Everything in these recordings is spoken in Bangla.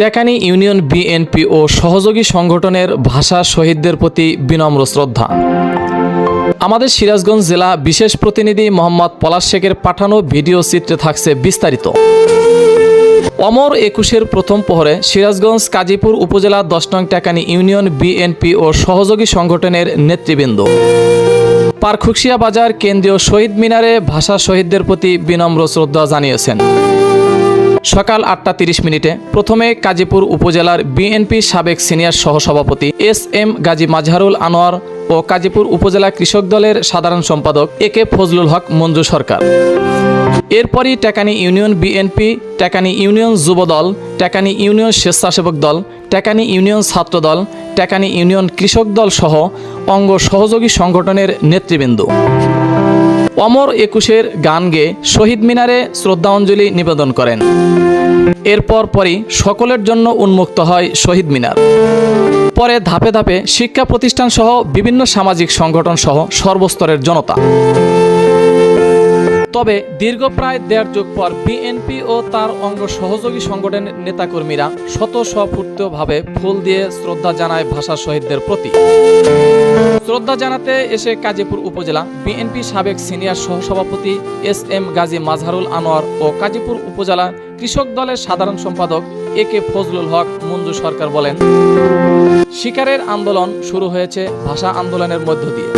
টেকানি ইউনিয়ন বিএনপি ও সহযোগী সংগঠনের ভাষা শহীদদের প্রতি বিনম্র শ্রদ্ধা। আমাদের সিরাজগঞ্জ জেলা বিশেষ প্রতিনিধি মোহাম্মদ পলাশ শেখের পাঠানো ভিডিও চিত্রে থাকছে বিস্তারিত। অমর একুশের প্রথম প্রহরে সিরাজগঞ্জ কাজীপুর উপজেলা দশ নং টেকানি ইউনিয়ন বিএনপি ও সহযোগী সংগঠনের নেতৃবৃন্দ। পারখুকসিয়া বাজার কেন্দ্রীয় শহীদ মিনারে ভাষা শহীদদের প্রতি বিনম্র শ্রদ্ধা জানিয়েছেন। সকাল আটটা তিরিশ মিনিটে প্রথমে কাজীপুর উপজেলার বিএনপি সাবেক সিনিয়র সহসভাপতি এস এম গাজী মাজহারুল আনোয়ার ও কাজীপুর উপজেলা কৃষক দলের সাধারণ সম্পাদক এ কে ফজলুল হক মঞ্জু সরকার। এরপরই Takani union BNP, Tekani union Jubodal, Tekani union স্বেচ্ছাসেবক দল, টেকানি ইউনিয়ন ছাত্র দল টাকানি ইউনিয়ন কৃষক দল সহ অঙ্গ সহযোগী সংগঠনের নেতৃবৃন্দ। অমর একুশের গান গেয়ে শহীদ মিনারে শ্রদ্ধাঞ্জলি নিবেদন করেন। এরপর পরই সকলের জন্য উন্মুক্ত হয় শহীদ মিনার। পরে ধাপে ধাপে শিক্ষা প্রতিষ্ঠান সহ বিভিন্ন সামাজিক সংগঠন সহ সর্বস্তরের জনতা। তবে দীর্ঘ প্রায় দেড় যুগ পর বিএনপি ও তার অঙ্গ সহযোগী সংগঠনের নেতাকর্মীরা শত স্বফূর্তভাবে ফুল দিয়ে শ্রদ্ধা জানায় ভাষা শহীদদের প্রতি। শ্রদ্ধা জানাতে এসে কাজীপুর উপজেলা বিএনপি সাবেক সিনিয়র সহসভাপতি এস এম গাজী মাজহারুল আনোয়ার ও কাজীপুর উপজেলা কৃষক দলের সাধারণ সম্পাদক এ কে ফজলুল হক মঞ্জু সরকার বলেন, শিকারের আন্দোলন শুরু হয়েছে ভাষা আন্দোলনের মধ্য দিয়ে।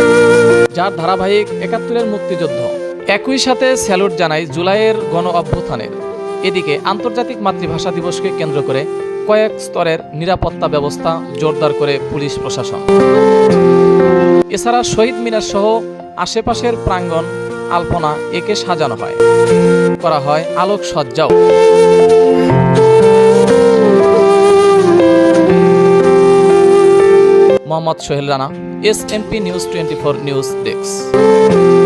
যার ধারাবাহিক একাত্তরের মুক্তিযুদ্ধ একই সাথে স্যালুট জানাই জুলাইয়ের গণ অভ্যুত্থানের এদিকে আন্তর্জাতিক মাতৃভাষা দিবসকে কেন্দ্র করে কয়েক স্তরের নিরাপত্তা ব্যবস্থা জোরদার করে পুলিশ প্রশাসন। এছাড়া শহীদ মিনার সহ আশেপাশের প্রাঙ্গণ আলপনা একে সাজানো হয়। করা হয় আলোক সজ্জাও। Mohammad Sohel Rana S M P news twenty four news desk